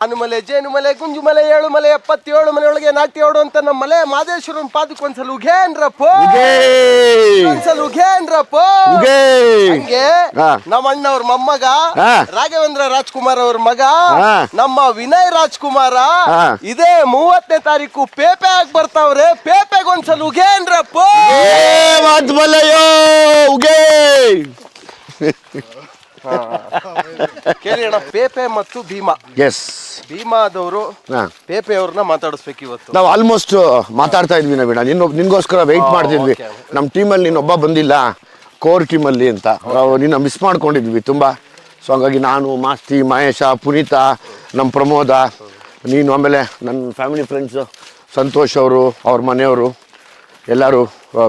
ಅನುಮಲೆ ಜೇನುಮಲೆ ಗುಂಜುಮಲೆ ಏಳುಮಲೆ ಎಪ್ಪತ್ತೇಳು ಮನೆಯೊಳಗೆ ನಾಟ್ಯೋಡು ಅಂತ ನಮ್ಮ ಮಲೆ ಮಾದೇಶ್ವರನ್ ಪಾದಕ್ಕೆ ಒಂದ್ಸಲ ಉಘೇನ್ರಪ್ಪ ಒಂದ್ಸಲ ಉಘೇನ್ರಪ್ಪ. ಹಂಗೆ. ನಮ್ಮ ಅಣ್ಣವ್ರ ಮೊಮ್ಮಗ. ರಾಘವೇಂದ್ರ ರಾಜ್ಕುಮಾರ್ ಅವ್ರ ಮಗ ನಮ್ಮ ವಿನಯ್ ರಾಜ್ಕುಮಾರ. ಇದೇ ಮೂವತ್ತನೇ ತಾರೀಕು ಪೇಪೆ ಆಗಿ ಬರ್ತಾವ್ರೆ ಪೇಪೆಗೆ ಒಂದ್ಸಲ ಉಘೇನ್ರಪ್ಪ ಉಗೇ ಕೇಳಿ ಅಣ್ಣ ಪೇಪೆ ಮತ್ತು ಭೀಮಾ. ಎಸ್ ಭೀಮಾದವರು ಪೇಪೆ ಅವ್ರನ್ನ ಮಾತಾಡಿಸ್ಬೇಕು ಇವತ್ತು. ನಾವು ಆಲ್ಮೋಸ್ಟ್ ಮಾತಾಡ್ತಾ ಇದ್ವಿ ನವೀಣ ನಿನ್ನ ನಿನ್ಗೋಸ್ಕರ ವೆಯ್ಟ್ ಮಾಡ್ತಿದ್ವಿ. okay, ನಮ್ಮ ಟೀಮಲ್ಲಿ ನೀನೊಬ್ಬ ಬಂದಿಲ್ಲ ಕೋರ್ ಟೀಮಲ್ಲಿ ಅಂತ. ನಾವು ನಿನ್ನ ಮಿಸ್ ಮಾಡ್ಕೊಂಡಿದ್ವಿ ತುಂಬ. ಸೊ ಹಾಗಾಗಿ ನಾನು ಮಾಸ್ತಿ ಮಹೇಶ ಪುನೀತ ನಮ್ಮ ಪ್ರಮೋದ ನೀನು ಆಮೇಲೆ ನನ್ನ ಫ್ಯಾಮಿಲಿ ಫ್ರೆಂಡ್ಸು ಸಂತೋಷ್ ಅವರು ಅವ್ರ ಮನೆಯವರು ಎಲ್ಲರೂ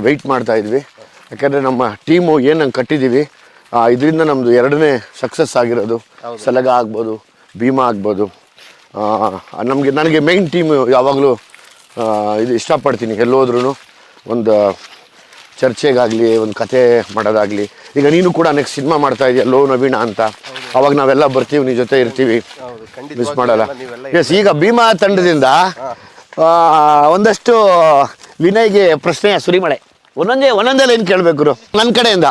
ವೆಯ್ಟ್ ಮಾಡ್ತಾ ಇದ್ವಿ. ಯಾಕಂದರೆ ನಮ್ಮ ಟೀಮು ಏನಂಗೆ ಕಟ್ಟಿದ್ದೀವಿ ಇದರಿಂದ ನಮ್ಮದು ಎರಡನೇ ಸಕ್ಸಸ್ ಆಗಿರೋದು. ಸಲಗ ಆಗ್ಬೋದು ಭೀಮಾ ಆಗ್ಬೋದು. ನಮಗೆ ನನಗೆ ಮೈನ್ ಟೀಮ್ ಯಾವಾಗಲೂ ಇದು ಇಷ್ಟಪಡ್ತೀನಿ ಎಲ್ಲೋದ್ರೂ ಒಂದು ಚರ್ಚೆಗಾಗಲಿ ಒಂದು ಕತೆ ಮಾಡೋದಾಗಲಿ. ಈಗ ನೀನು ಕೂಡ ನೆಕ್ಸ್ಟ್ ಸಿನಿಮಾ ಮಾಡ್ತಾ ಇದೆಯಾ ಲೋ ನವೀಣ ಅಂತ. ಅವಾಗ ನಾವೆಲ್ಲ ಬರ್ತೀವಿ ನಿನ್ನ ಜೊತೆ ಇರ್ತೀವಿ. ಮಿಸ್ ಮಾಡಲ್ಲ. ಎಸ್ ಈಗ ಭೀಮಾ ತಂಡದಿಂದ ಒಂದಷ್ಟು ವಿನಯ್ಗೆ ಪ್ರಶ್ನೆಯ ಸುರಿಮಳೆ. ಒಂದೊಂದೇ ಒಂದೊಂದೇ ಲೈನ್ ಕೇಳಬೇಕು ನನ್ನ ಕಡೆಯಿಂದ.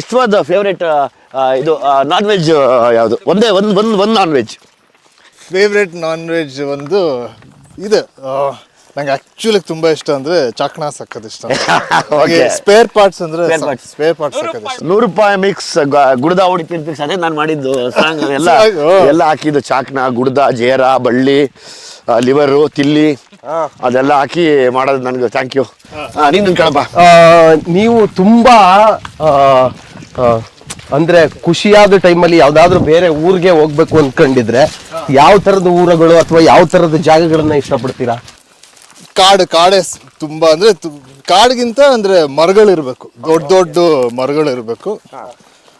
ಇಷ್ಟವಾದ ಫೇವ್ರೇಟ್ ಇದು ನಾನ್ ವೆಜ್ ಯಾವುದು? ಒಂದೇ ಒಂದು ಒಂದು ಒಂದು non veg favourite non veg ಒಂದು ಇದು. ನಂಗೆ ಆಕ್ಚುಲಿ ತುಂಬಾ ಇಷ್ಟ ಅಂದ್ರೆ ಚಾಕ್ನಾ ಸಕ್ಕದ ಇಷ್ಟ. ಹಾಗೆ ಸ್ಪೇರ್ ಪಾರ್ಟ್ಸ್ ಅಂದ್ರೆ Spare parts. ಸ್ಪೇರ್ ಪಾರ್ಟ್ಸ್ ಇಷ್ಟ. ನೂರು ರೂಪಾಯಿ ಮಿಕ್ಸ್ ಗುಡ್ದ ಹೊಡಿ ಪಿಕ್ಸ್ ಅದೇ ನಾನು ಮಾಡಿದ್ದು ಸಾಂಗ್ ಎಲ್ಲ. ಸಾಂಗು. ಎಲ್ಲ ಹಾಕಿದ್ದು ಚಾಕ್ನ ಗುಡ್ದ ಜೇರ ಬಳ್ಳಿ ಲಿವರು ತಿಲ್ಲಿ. ಅದೆಲ್ಲ ಹಾಕಿ ಮಾಡೋದು ನನಗೆ ಥ್ಯಾಂಕ್ ಯು ನೀನು ಕೇಳಪ್ಪ ಆ, ನೀವು ತುಂಬಾ ಆ, ಆ, ಅಂದ್ರೆ ಖುಷಿಯಾದ ಟೈಮಲ್ಲಿ ಯಾವ್ದಾದ್ರು ಬೇರೆ ಊರಿಗೆ ಹೋಗ್ಬೇಕು ಅನ್ಕೊಂಡಿದ್ರೆ ಯಾವ ತರದ ಊರುಗಳು ಅಥವಾ ಯಾವ ತರದ ಜಾಗಗಳನ್ನ ಇಷ್ಟಪಡ್ತೀರಾ? ಕಾಡು ಕಾಡೆ ಸ್- ತುಂಬಾ ಅಂದ್ರೆ ತು- ಕಾಡ್ಗಿಂತ ಅಂದ್ರೆ ಮರಗಳಿರ್ಬೇಕು. ದೊಡ್ಡ ದೊಡ್ಡ ಮರಗಳಿರ್ಬೇಕು.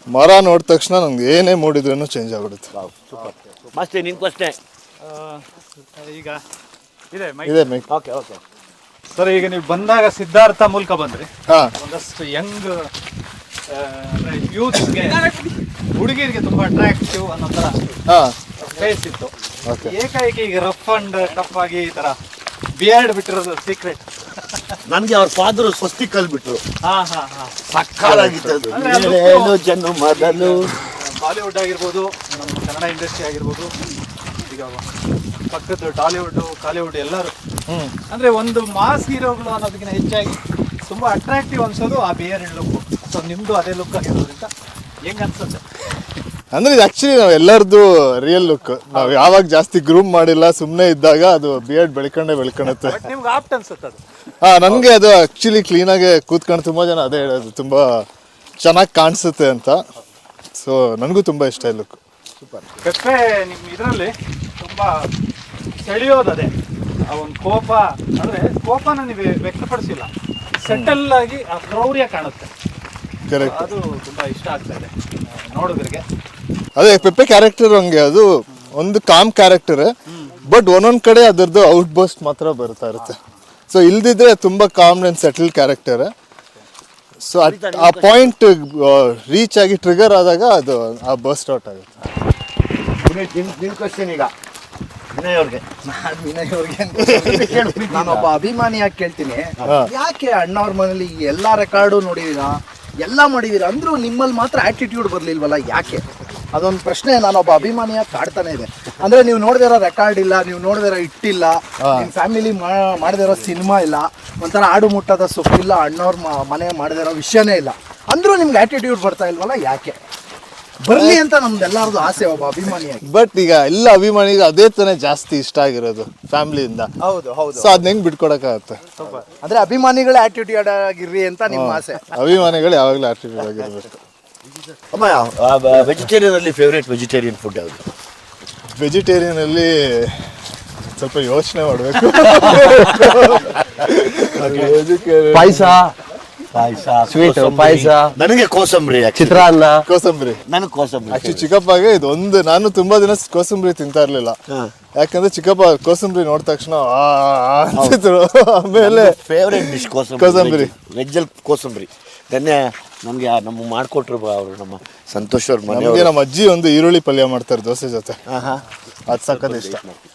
ಮರ ನೋಡಿದ ತಕ್ಷಣ ನಮ್ಗೆ ಏನೇ ಮೂಡಿದ್ರೂ ಚೇಂಜ್ ಆಗ್ಬಿಡುತ್ತೆ. ಮಸ್ತಿ ನಿನ್ ಈಗ ಇದೆ ಮೈ ಇದೆ ಮೈ ಓಕೆ ಓಕೆ. ಸರ್ ಈಗ ನೀವು ಬಂದಾಗ ಸಿದ್ಧಾರ್ಥ ಮೂಲಕ ಬಂದ್ರಿ. ಹಾ. ಒಂದಷ್ಟು ಯಂಗ್ ಯೂತ್ಗೆ ಹುಡುಗಿರಿಗೆ ತುಂಬಾ ಅಟ್ರಾಕ್ಟಿವ್ ಅನ್ನೋ ತರ ಫೇಸ್ ಇತ್ತು. ಏಕಾಏಕಿ ಈಗ ರಫ್ ಅಂಡ್ ಟಫ್ ಆಗಿ ಈ ತರ ಬಿಯರ್ಡ್ ಬಿಟ್ಟಿರೋದು ಸೀಕ್ರೆಟ್ ನನಗೆ ಅವ್ರ ಫಾದರ್ ಸ್ವಸ್ತಿ ಕಲ್ಬಿಟ್ರು. ಏಳು ಜನ ಮೊದಲು. ಬಾಲಿವುಡ್ ಆಗಿರ್ಬೋದು ನಮ್ಮ ಕನ್ನಡ ಇಂಡಸ್ಟ್ರಿ ಆಗಿರ್ಬೋದು. ಈಗ ಪಕ್ಕದ ಟಾಲಿವುಡ್ ಕಾಲಿವುಡ್ ಎಲ್ಲರೂ. ಅಂದ್ರೆ ಒಂದು ಮಾಸ್ ಹೀರೋಗಳು ಅನ್ನೋದಕ್ಕಿಂತ ಹೆಚ್ಚಾಗಿ ತುಂಬಾ ಅಟ್ರಾಕ್ಟಿವ್ ಅನ್ಸೋದು ಆ ಬಿಯರ್ ಲುಕ್ ಸೊ ನಿಮ್ದು ಅದೇ ಲುಕ್ ಆಗಿರೋದ್ರಿಂದ ಹೆಂಗ್ ಅನ್ಸುತ್ತೆ? ಅಂದ್ರೆ ಇದು ಆಕ್ಚುಲಿ ನಾವು ಎಲ್ಲರದು ರಿಯಲ್ ಲುಕ್ ನಾವು ಯಾವಾಗ ಜಾಸ್ತಿ ಗ್ರೂಮ್ ಮಾಡಿಲ್ಲ ಸುಮ್ಮನೆ ಇದ್ದಾಗ ಅದು ಬಿಯರ್ಡ್ ಬೆಳ್ಕೊಂಡೇ ಬೆಳ್ಕೊಳುತ್ತೆ ಬಟ್ ನಿಮ್ಗೆ ಆಪ್ಟ್ ಅನ್ಸುತ್ತೆ ಅದು. ಹಾ ನನಗೆ ಅದು ಆಕ್ಚುಲಿ ಕ್ಲೀನಾಗಿ ಕೂತ್ಕೊಂಡು ತುಂಬಾ ಜನ ಅದೇ ಹೇಳೋದು ತುಂಬಾ ಚೆನ್ನಾಗಿ ಕಾಣಿಸುತ್ತೆ ಅಂತ. ಸೊ ನನಗೂ ತುಂಬಾ ಇಷ್ಟ ಈ ಲುಕ್ ಪೆಪ್ಪೆ ನಿಮ್ಮ ಇದರಲ್ಲಿ ತುಂಬ ಸೆಳೆಯೋದು ಅದೇ. ಆ ಒಂದು ಕೋಪ ಅಂದ್ರೆ ಕೋಪನ ನೀವು ವ್ಯಕ್ತಪಡಿಸಿಲ್ಲ. ಸೆಟಲ್ ಆಗಿ ಆ ಕ್ರೌರ್ಯ ಕಾಣುತ್ತೆ. ಅದು ತುಂಬಾ ಇಷ್ಟ ಆಗ್ತದೆ ನೋಡೋದ್ರಿಗೆ ಅದೇ ಪೆಪ್ಪೆ ಕ್ಯಾರೆಕ್ಟರ್ ಹಂಗೆ ಅದು ಒಂದು ಕಾಮ್ ಕ್ಯಾರೆಕ್ಟರ್ ಬಟ್ ಒಂದೊಂದ್ ಕಡೆ ಅದರದ್ದು ಔಟ್ ಬಸ್ಟ್ ಮಾತ್ರ ಬರ್ತಾ ಇರುತ್ತೆ. ಸೊ ಇಲ್ದಿದ್ರೆ ತುಂಬಾ calm and settle character so ಆ ಪಾಯಿಂಟ್ ರೀಚ್ ಆಗಿ ಟ್ರಿಗರ್ ಆದಾಗ ಅದು ಆ ಬಸ್ಟ್ ಔಟ್ ಆಗುತ್ತೆ. ನಿನ್ ಕ್ವಶನ್ ಈಗ. ವಿನಯ್ ಅವ್ರಿಗೆ. ನಾನೊಬ್ಬ ಅಭಿಮಾನಿಯಾಗಿ ಕೇಳ್ತೀನಿ. ಯಾಕೆ ಅಣ್ಣವ್ರ ಮನೇಲಿ ಈ ಎಲ್ಲಾ ರೆಕಾರ್ಡು ನೋಡಿದೀರಾ ಎಲ್ಲ ಮಾಡಿದ್ದೀರಾ ಅಂದ್ರೂ ನಿಮ್ಮಲ್ಲಿ ಮಾತ್ರ ಆಟಿಟ್ಯೂಡ್ ಬರಲಿಲ್ವಲ್ಲ ಯಾಕೆ? ಅದೊಂದು ಪ್ರಶ್ನೆ ನಾನೊಬ್ಬ ಅಭಿಮಾನಿಯಾಗಿ ಕಾಡ್ತಾನೆ ಇದೆ. ಅಂದ್ರೆ ನೀವು ನೋಡಿದಿರೋ ರೆಕಾರ್ಡ್ ಇಲ್ಲ ನೀವು ನೋಡಿದಿರೋ ಇಟ್ಟಿಲ್ಲ ನಿಮ್ಮ ಫ್ಯಾಮಿಲಿ ಮಾಡದಿರೋ ಸಿನಿಮಾ ಇಲ್ಲ ಒಂಥರ ಆಡು ಮುಟ್ಟದ ಸೊಪ್ಪಿಲ್ಲ ಅಣ್ಣವ್ರ ಮನೆ ಮಾಡದಿರೋ ವಿಷಯನೇ ಇಲ್ಲ. ಅಂದ್ರೂ ನಿಮ್ಗೆ ಆಟಿಟ್ಯೂಡ್ ಬರ್ತಾ ಇಲ್ವಲ್ಲ ಯಾಕೆ? ಬರ್ಲಿ ಅಂತ ನಮ್ದೆಲ್ಲರದು ಆಸೆ ಒಬ್ಬ ಅಭಿಮಾನಿಯಾಗಿ. ಬಟ್ ಈಗ ಎಲ್ಲ ಅಭಿಮಾನಿಗೆ ಅದೇ ತಾನೇ ಜಾಸ್ತಿ ಇಷ್ಟ ಆಗಿರೋದು ಫ್ಯಾಮಿಲಿಯಿಂದ. ಹೌದು ಹೌದು. ಸೊ ಅದನ್ನ ಹೆಂಗ್ ಬಿಟ್ಕೊಡಕ್ಕಾಗತ್ತೆ? ಅಂದ್ರೆ ಅಭಿಮಾನಿಗಳ ಆಟಿಟ್ಯೂಡ್ ಆಗಿರ್ರಿ ಅಂತ ನಿಮ್ಮ ಆಸೆ. ಅಭಿಮಾನಿಗಳು ಯಾವಾಗಲೂ ಆಟಿಟ್ಯೂಡ್ ಆಗಿರ್ಬೇಕು. ಅಮ್ಮ ವೆಜಿಟೇರಿಯನ್ ಅಲ್ಲಿ ಫೇವ್ರೇಟ್ ವೆಜಿಟೇರಿಯನ್ ಫುಡ್ ಯಾವುದು? ವೆಜಿಟೇರಿಯನ್ ಅಲ್ಲಿ ಸ್ವಲ್ಪ ಯೋಚನೆ ಮಾಡಬೇಕು. ಪಾಯಸ? ಪಾಯಸ ಸ್ವೀಟ್ ಪಾಯಸ. ನನಗೆ ಕೋಸಂಬರಿ ಚಿತ್ರಾನ್ನ. ಕೋಸಂಬರಿ. ನನಗೆ ಕೋಸಂಬರಿ ಆಕ್ಚುಲಿ ಚಿಕ್ಕಪ್ಪಗೆ ಇದು ಒಂದು ನಾನು ತುಂಬಾ ದಿನ ಕೋಸಂಬರಿ ತಿಂತಾ ಇರ್ಲಿಲ್ಲ. ಯಾಕಂದ್ರೆ ಚಿಕ್ಕಪ್ಪ ಕೋಸಂಬರಿ ನೋಡಿದ ತಕ್ಷಣ ಆ, ಆ ಆಮೇಲೆ ಫೇವ್ರೇಟ್ ಡಿಶ್ ಕೋಸಂಬರಿ. ಕೋಸಂಬರಿ. ವೆಜ್ಜಲ್ಲಿ ಕೋಸಂಬರಿ. ಧನ್ಯ ನಮಗೆ ನಮ್ಮ ಮಾಡಿಕೊಟ್ರು ಅವರು ನಮ್ಮ ಸಂತೋಷ್ ಅವ್ರ ಮನೆಗೆ ನಮ್ಮ ಅಜ್ಜಿ ಒಂದು ಈರುಳ್ಳಿ ಪಲ್ಯ ಮಾಡ್ತಾರೆ ದೋಸೆ ಜೊತೆ. ಅದು ಸಕ್ಕತ್ ಇಷ್ಟ.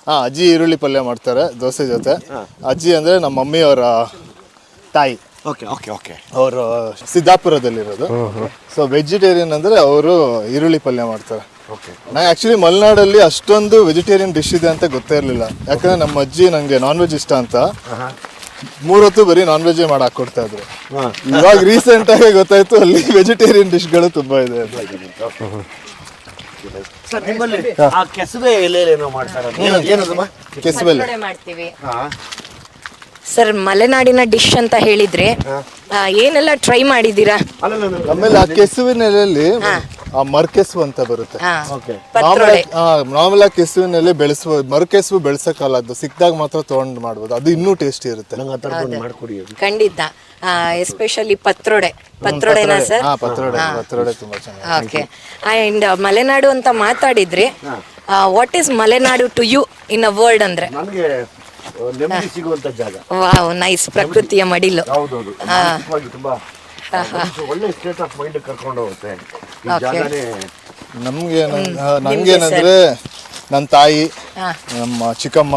ಹಾ ಅಜ್ಜಿ ಈರುಳ್ಳಿ ಪಲ್ಯ ಮಾಡ್ತಾರೆ ದೋಸೆ ಜೊತೆ. ಅಜ್ಜಿ ಅಂದ್ರೆ ನಮ್ಮ ಮಮ್ಮಿ ಅವರ ತಾಯಿ. ಓಕೆ ಓಕೆ ಓಕೆ ಅವರು ಸಿದ್ದಾಪುರದಲ್ಲಿರೋದು. ಸೊ ವೆಜಿಟೇರಿಯನ್ ಅಂದ್ರೆ ಅವರು ಈರುಳ್ಳಿ ಪಲ್ಯ ಮಾಡ್ತಾರೆ. ನಾ ಆಕ್ಚುಲಿ ಮಲೆನಾಡಲ್ಲಿ ಅಷ್ಟೊಂದು ವೆಜಿಟೇರಿಯನ್ ಡಿಶ್ ಇದೆ ಅಂತ ಗೊತ್ತೇ ಇರಲಿಲ್ಲ. ಯಾಕಂದ್ರೆ ನಮ್ಮ ಅಜ್ಜಿ ನಂಗೆ ನಾನ್ ವೆಜ್ ಇಷ್ಟ ಅಂತ. ಮೂರೊತ್ತು ಬರೀ ನಾನ್ ವೆಜ್ ಮಾಡಿ ಹಾಕೊಡ್ತಾ ಇದ್ರು. ಇವಾಗ ರೀಸೆಂಟ್ ಆಗಿ ಗೊತ್ತಾಯ್ತು ಅಲ್ಲಿ ವೆಜಿಟೇರಿಯನ್ ಡಿಶ್ಗಳು ತುಂಬಾ ಇದೆ ಸರ್ ನಿಮ್ಮಲ್ಲಿ ಆ ಕೆಸುವೆ ಎಲೆಲೇನೋ ಮಾಡ್ತಾರೆ ಏನದಮ್ಮ ಮಾಡ್ತೀವಿ. ಸರ್ ಮಲೆನಾಡಿನ ಡಿಶ್ ಅಂತ ಹೇಳಿದ್ರೆ ಆ, ಏನೆಲ್ಲ ಟ್ರೈ ಮಾಡಿದ್ದೀರಾ? ಆಮೇಲೆ ಆ ಕೆಸುವಿನ ಎಲೆಯಲ್ಲಿ ಆ ಮರ್ಕೆಸು ಅಂತ ಬರುತ್ತೆ. ಹಾ. ಪತ್ರೊಡೆ. ನಾರ್ಮಲ್ ಆಗಿ ಕೆಸುವಿನಲ್ಲಿ ಬೆಳೆಸುವ ಮರ್ಕೆಸು ಬೆಳೆಸಕ್ಕಲ್ಲ ಅದು ಸಿಕ್ಕಿದಾಗ ಮಾತ್ರ ತಗೊಂಡು ಮಾಡ್ಬೋದು. ಅದು ಇನ್ನೂ ಟೇಸ್ಟಿ ಇರುತ್ತೆ. ನಂಗೆ ಆ ಥರದ್ದು ಮಾಡಿಕೊಡಿ ಖಂಡಿತ. ಎಸ್ಪೆಷಲಿ ಪತ್ರೊಡೆ. ಪತ್ರೊಡೆನಾ ಸರ್? ಹಾ ಪತ್ರೊಡೆ ಪತ್ರೊಡೆ ತುಂಬಾ ಚೆನ್ನಾಗಿ ಓಕೆ ಅಂಡ್ ಮಲೆನಾಡು ಅಂತ ಮಾತಾಡಿದ್ರಿ what is Malenadu to you in a world ಅಂದ್ರೆ? ನನಗೆ ನೆಮ್ಮದಿ ಸಿಗುವಂತ ಜಾಗ. ವಾವ್ ನೈಸ್ ಪ್ರಕೃತಿಯ ಮಡಿಲು. ಹೌದೌದು ಮಾನಸಿಕವಾಗಿ ತುಂಬಾ ಒಳ್ಳೆ ಸ್ಟೇಟ್ ಆಫ್ ಮೈಂಡ್ ಕರ್ಕೊಂಡು ಹೋಗುತ್ತೆ. ಈ ಜಾಗನೇ ನಮ್ಗೆ ನಂಗೇನಂದ್ರೆ ನನ್ನ ತಾಯಿ ನಮ್ಮ ಚಿಕ್ಕಮ್ಮ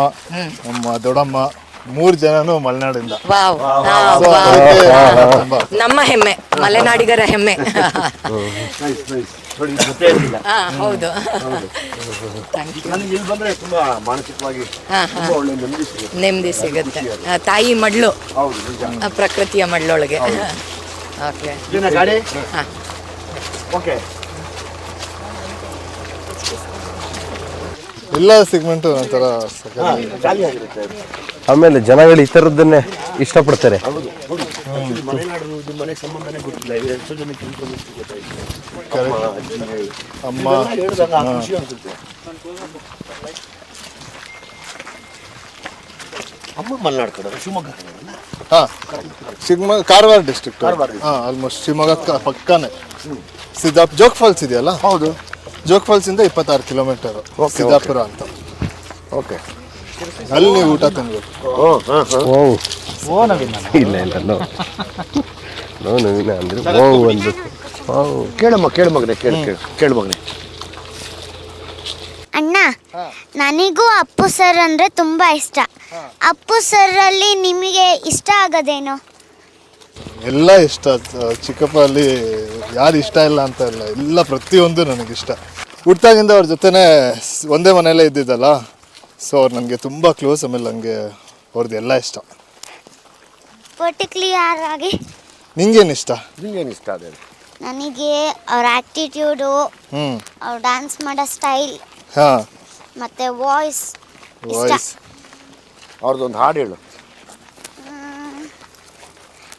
ನಮ್ಮ ದೊಡ್ಡಮ್ಮ ಮೂರ್ ಜನನು ಮಲೆನಾಡಿಂದ. ವಾವ್. So, ಅದಕ್ಕೆ ತುಂಬಾ ನಮ್ಮ ಹೆಮ್ಮೆ ಮಲೆನಾಡಿಗರ ಹೆಮ್ಮೆ. ನೈಸ್ ನೈಸ್ ನೋಡಿ ಇದು ಗೊತ್ತೇ ಇರಲಿಲ್ಲ. ಹಾ ಹೌದು. Thank you. ನನಗೆ ಇಲ್ಲಿ ಬಂದ್ರೆ ತುಂಬಾ ಮಾನಸಿಕವಾಗಿ ಹಾ, ತುಂಬಾ ಒಳ್ಳೆ ನೆಮ್ಮದಿ ಸಿಗುತ್ತೆ. ನೆಮ್ಮದಿ ಸಿಗುತ್ತೆ. ಆ, ತಾಯಿ ಮಡ್ಲು ಹೌದು ನಿಜ. ಆ, ಪ್ರಕೃತಿಯ ಮಡ್ಲೊಳಗೆ ಓಕೆ ಇದನ್ನ ಗಾಡಿ? ಹಾ. ಓಕೆ ಎಲ್ಲ ಸಿಗ್ಮೆಂಟ್ ಒಂಥರ ಆಮೇಲೆ ಜನಗಳು ಈ ಥರದ್ದನ್ನೇ ಇಷ್ಟಪಡ್ತಾರೆ. ಅಮ್ಮ, ಅಮ್ಮ ಮಲೆನಾಡು ಕಡೆ ಶಿವಮೊಗ್ಗ ಹಾ ಶಿವಮೊಗ್ಗ ಕಾರವಾರ ಡಿಸ್ಟ್ರಿಕ್ಟ್ ಹಾ ಆಲ್ಮೋಸ್ಟ್ ಶಿವಮೊಗ್ಗ ಪಕ್ಕನೆ. ಪಕ್ಕನೇ ಸಿದ್ದಾಪ್ ಜೋಗ್ ಫಾಲ್ಸ್ ಇದೆಯಲ್ಲ? ಹೌದು. ಜೋಗ್ ಫಾಲ್ಸ್ ಇಂದ ಇಪ್ಪತ್ತಾರು ಕಿಲೋಮೀಟರ್ ಸಿದ್ದಾಪುರ ಅಂತ. ಓಕೆ ಅಲ್ಲಿ ನೀವು ಊಟ ತಿನ್ಬೇಕು. ಓ ಓ. ನವೀನ. ಇಲ್ಲ ಇಲ್ಲ ನೋ ನೋ ನವೀನ ಅಂದ್ರೆ ಓ ಒಂದು. ಓ ಕೇಳಮ್ಮ ಕೇಳು ಮಗನೆ ಕೇಳು ಕೇಳು ಕೇಳು ಮಗನೆ. ಅಣ್ಣ ನನಗೂ ಅಪ್ಪು ಸರ್ ಅಂದ್ರೆ ತುಂಬಾ ಇಷ್ಟ. ಅಪ್ಪು ಸರ್ ಅಲ್ಲಿ ನಿಮಗೆ ಇಷ್ಟ ಆಗೋದೇನು? ಎಲ್ಲ ಇಷ್ಟ. ಚಿಕ್ಕಪ್ಪ ಅಲ್ಲಿ ಯಾರು ಇಷ್ಟ ಇಲ್ಲ ಅಂತ ಇಲ್ಲ. ಎಲ್ಲ ಪ್ರತಿಯೊಂದು ನನಗಿಷ್ಟ ಹುಟ್ಟಾಗಿಂದ ಅವ್ರ ಜೊತೆನೇ ಸ್- ಒಂದೇ ಮನೆಯಲ್ಲೇ ಇದ್ದಿದ್ದಲ್ಲ ಸೊ ಅವ್ರು ನನಗೆ ತುಂಬ ಕ್ಲೋಸ್ ಆಮೇಲೆ ನನಗೆ ಅವ್ರದ್ದು ಎಲ್ಲ ಇಷ್ಟ. ಪರ್ಟಿಕ್ಯುಲರ್ ಆಗಿ ನಿಂಗೇನು ಇಷ್ಟ? ನಿಂಗೇನು ಇಷ್ಟ ಅದೇ ನನಗೆ ಅವ್ರ ಆ್ಯಟಿಟ್ಯೂಡು ಹ್ಞೂ ಅವ್ರು ಡ್ಯಾನ್ಸ್ ಮಾಡೋ ಸ್ಟೈಲ್ ಹಾಂ. ಮತ್ತು ವಾಯ್ಸ್ ಇಷ್ಟ. ವಾಯ್ಸ್ ಅವ್ರದ್ದೊಂದು ಹಾಡು ಹೇಳು.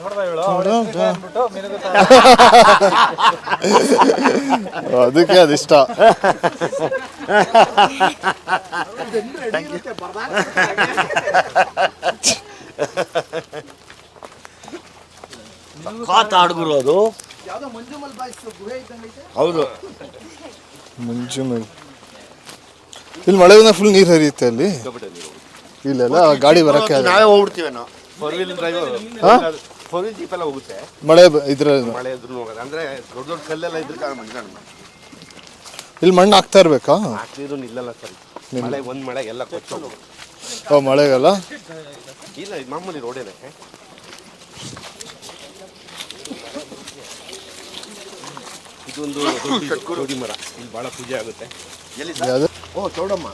ಅದಕ್ಕೆ ಅದಿಷ್ಟ ಕಾತ ಹಾಡುಗರು ಅದು ಯಾವುದೋ ಮಂಜುಮಲ್ ಬಾಯ್ಸ್ ಗುಹೆ ಇದ್ದಂಗೈತೆ ಹೌದು. ಮೇಲೆ ಇಲ್ಲಿ ಮಳೆ ಬಂದ ಫುಲ್ ನೀರು ಹರಿಯುತ್ತೆ ಅಲ್ಲಿ? ಇಲ್ಲೆಲ್ಲ ಗಾಡಿ ಬರಕ್ಕೆ. ನಾವೇ ಹೋಗ್ಬಿಡ್ತೀವಿ ನಾವು. ಫೋರ್ ವೀಲ್ ಡ್ರೈವ್ ಹಾ? ಫೋರ್ ವೀಲ್ ಜೀಪ್ ಎಲ್ಲ ಹೋಗುತ್ತೆ. ಮಳೆ ಇದ್ರ ಮಳೆ ಇದ್ರೂ ಹೋಗೋದು. ಅಂದ್ರೆ ದೊಡ್ಡ ದೊಡ್ಡ ಕಲ್ಲೆಲ್ಲ ಇದ್ರೆ ಕಾರಣ ಮಂಜಾಣ ಇಲ್ಲಿ ಮಣ್ಣು ಹಾಕ್ತಾ ಇರ್ಬೇಕಾ? ಹಾಕ್ತಿದ್ರು ನಿಲ್ಲಲ್ಲ ಸರ್. ಮಳೆ ಒಂದು ಮಳೆ ಎಲ್ಲ ಕೊಚ್ಚೋದು ಓ ಮಳೆಗಲ್ಲ? ಇಲ್ಲ ಇದು ಮಾಮೂಲಿ ರೋಡೇನೆ ಇದೊಂದು ದೊಡ್ಡ ಮರ. ಇಲ್ಲಿ ಬಹಳ ಪೂಜೆ ಆಗುತ್ತೆ. ಎಲ್ಲಿ ಓ ಚೌಡಮ್ಮ.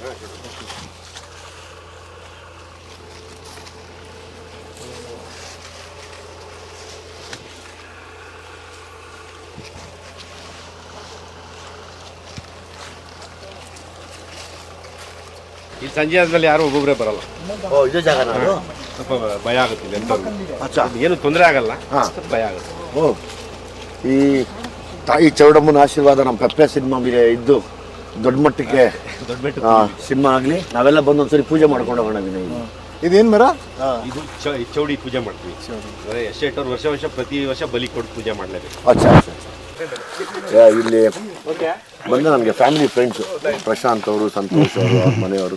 ಸಂಜೆ ಆದ್ಮೇಲೆ ಯಾರು ಒಬ್ಬೊಬ್ಬರೇ ಬರಲ್ಲ. ಓ ಇದೇ ಜಾಗ ಸ್ವಲ್ಪ ಭಯ ಆಗುತ್ತೆ ಇಲ್ಲಿ. ಅಚ್ಚಾ. ಏನು ತೊಂದರೆ ಆಗಲ್ಲ. ಹಾ. ಸ್ವಲ್ಪ ಭಯ ಆಗುತ್ತೆ. ಓ ಈ ತಾಯಿ ಚೌಡಮ್ಮನ ಆಶೀರ್ವಾದ ನಮ್ಮ ಪೆಪ್ಪೆ ಸಿನಿಮಾ ಮೇಲೆ ಇದ್ದು ದೊಡ್ಡ ಮಟ್ಟಕ್ಕೆ ದೊಡ್ಡ ಬೆಟ್ಟ ಆ, ಸಿನಿಮಾ ಆಗಲಿ ನಾವೆಲ್ಲ ಬಂದು ಒಂದ್ಸರಿ ಪೂಜೆ ಮಾಡ್ಕೊಂಡು ಹೋಗೋಣ ವಿನಯ್. ಇದೇನು ಮರ ಇದು ಚ- ಚೌಡಿ ಪೂಜೆ ಮಾಡ್ತೀವಿ. ಅಂದ್ರೆ ವರ್ಷ ವರ್ಷ ಪ್ರತಿ ವರ್ಷ ಬಲಿ ಕೊಟ್ಟು ಪೂಜೆ ಮಾಡಲೇಬೇಕು. ಅಚ್ಚಾ ಅಚ್ಚಾ ಯಾ, ಇಲ್ಲಿ ಬಂದ ನನಗೆ ಫ್ಯಾಮಿಲಿ ಫ್ರೆಂಡ್ಸು ಪ್ರಶಾಂತ್ ಅವರು ಸಂತೋಷ್ ಅವರು ಅವ್ರ ಮನೆಯವರು.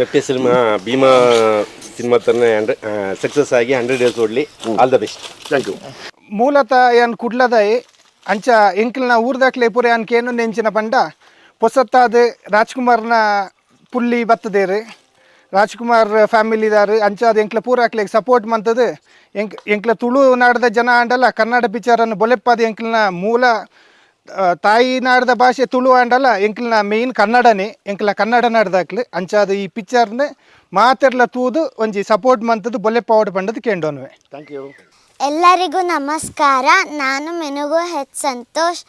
Pepe cinema Bheema cinema hundred success ಆಗಿ hundred days ಓಡ್ಲಿ. All the best thank you ಮೂಲತಃ ಏನು ಕುಡ್ಲದಾಯಿ ಅಂಚ ಎಂಕ್ಲ್ನ ಊರ್ದಾಕ್ಲೆ ಪುರೆ ಅನ್ಕೇನು ನೆಂಚಿನ ಪಂಡ, ಪೊಸತ್ತಾದ ರಾಜ್ಕುಮಾರ್ನ ಪುಲ್ಲಿ ಬತ್ತದೇರಿ ರಾಜ್ಕುಮಾರ್ ಫ್ಯಾಮಿಲಿದಾರು ಅದು ಎಂಕ್ಲ ಪೂರಾಕ್ಲೆ ಸಪೋರ್ಟ್ ಮಂತದು, ಎಂಕ್, ಎಂಕ್ಲ ತುಳು ನಾಡದ ಜನ ಆಂಡಲ್ಲ ಕನ್ನಡ ಪಿಕ್ಚರನ್ನು ಬೊಲೆಪ್ಪಾದ ಎಂಕ್ಲನ ಮೂಲ ತಾಯಿ ನಾಡದ ಭಾಷೆ ತುಳು ಆಂಡಲ್ಲ ನಾ ಮೇಯ್ನ್ ಕನ್ನಡನೇ ಎಂಕ್ಲ ಕನ್ನಡ ನಾಡ್ದಾಕ್ಲು ಅಂಚಾದ ಈ ಪಿಕ್ಚರ್ನ ಮಾತೆರ್ಲ ತೂದು ಒಂಜಿ ಸಪೋರ್ಟ್ ಮಂತದು ಬೊಲೆ ಪಂಡದು ಕೇಂಡೋನ್ವೆ. ಥ್ಯಾಂಕ್ ಯು ಎಲ್ಲರಿಗೂ ನಮಸ್ಕಾರ. ನಾನು ಮೆನುಗು ಹೆಚ್ ಸಂತೋಷ್.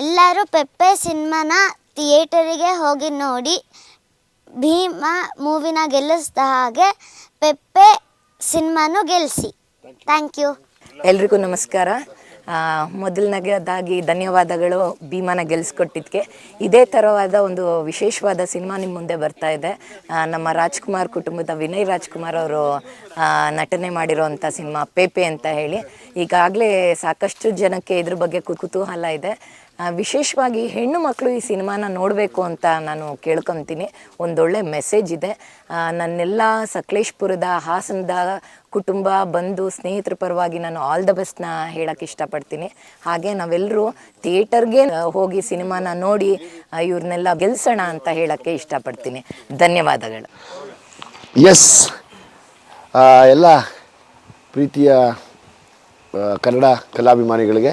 ಎಲ್ಲರೂ ಪೆಪ್ಪೆ ಸಿನಿಮಾನ ಥಿಯೇಟರಿಗೆ ಹೋಗಿ ನೋಡಿ ಭೀಮ ಮೂವಿನ ಗೆಲ್ಲಿಸಿದ ಹಾಗೆ ಪೆಪ್ಪೆ ಸಿನಿಮಾನು ಗೆಲ್ಲಿಸಿ ಥ್ಯಾಂಕ್ ಯು ಎಲ್ರಿಗೂ ನಮಸ್ಕಾರ. ಮೊದಲನೇದಾಗಿ ಧನ್ಯವಾದಗಳು ಭೀಮನ ಗೆಲ್ಸ್ಕೊಟ್ಟಿದ್ದಕ್ಕೆ ಇದೇ ಥರವಾದ ಒಂದು ವಿಶೇಷವಾದ ಸಿನಿಮಾ ನಿಮ್ಮ ಮುಂದೆ ಬರ್ತಾ ಇದೆ. ನಮ್ಮ ರಾಜ್ಕುಮಾರ್ ಕುಟುಂಬದ ವಿನಯ್ ರಾಜ್ಕುಮಾರ್ ಅವರು ನಟನೆ ಮಾಡಿರೋವಂಥ ಸಿನಿಮಾ ಪೇಪೆ ಅಂತ ಹೇಳಿ. ಈಗಾಗಲೇ ಸಾಕಷ್ಟು ಜನಕ್ಕೆ ಇದ್ರ ಬಗ್ಗೆ ಕುತೂಹಲ ಇದೆ. ವಿಶೇಷವಾಗಿ ಹೆಣ್ಣು ಮಕ್ಕಳು ಈ ಸಿನಿಮಾನ ನೋಡಬೇಕು ಅಂತ ನಾನು ಕೇಳ್ಕೊತೀನಿ. ಒಂದೊಳ್ಳೆ ಮೆಸೇಜ್ ಇದೆ. ನನ್ನೆಲ್ಲ ಸಕಲೇಶ್ಪುರದ ಹಾಸನದ ಕುಟುಂಬ, ಬಂಧು, ಸ್ನೇಹಿತರ ಪರವಾಗಿ ನಾನು ಆಲ್ ದ ಬೆಸ್ಟ್ನ ಹೇಳಕ್ಕೆ ಇಷ್ಟಪಡ್ತೀನಿ. ಹಾಗೆ ನಾವೆಲ್ಲರೂ ಥಿಯೇಟರ್ಗೆ ಹೋಗಿ ಸಿನಿಮಾನ ನೋಡಿ ಇವ್ರನ್ನೆಲ್ಲ ಗೆಲ್ಸೋಣ ಅಂತ ಹೇಳಕ್ಕೆ ಇಷ್ಟಪಡ್ತೀನಿ. ಧನ್ಯವಾದಗಳು. ಎಸ್ ಎಲ್ಲ ಪ್ರೀತಿಯ ಕನ್ನಡ ಕಲಾಭಿಮಾನಿಗಳಿಗೆ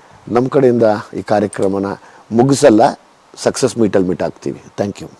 ನಮ್ಮ ಕಡೆಯಿಂದ ಈ ಕಾರ್ಯಕ್ರಮನ ಮುಗಿಸಲ್ಲ ಸಕ್ಸಸ್ ಮೀಟಲ್ಲಿ ಮೀಟ್ ಆಗ್ತೀವಿ. Thank you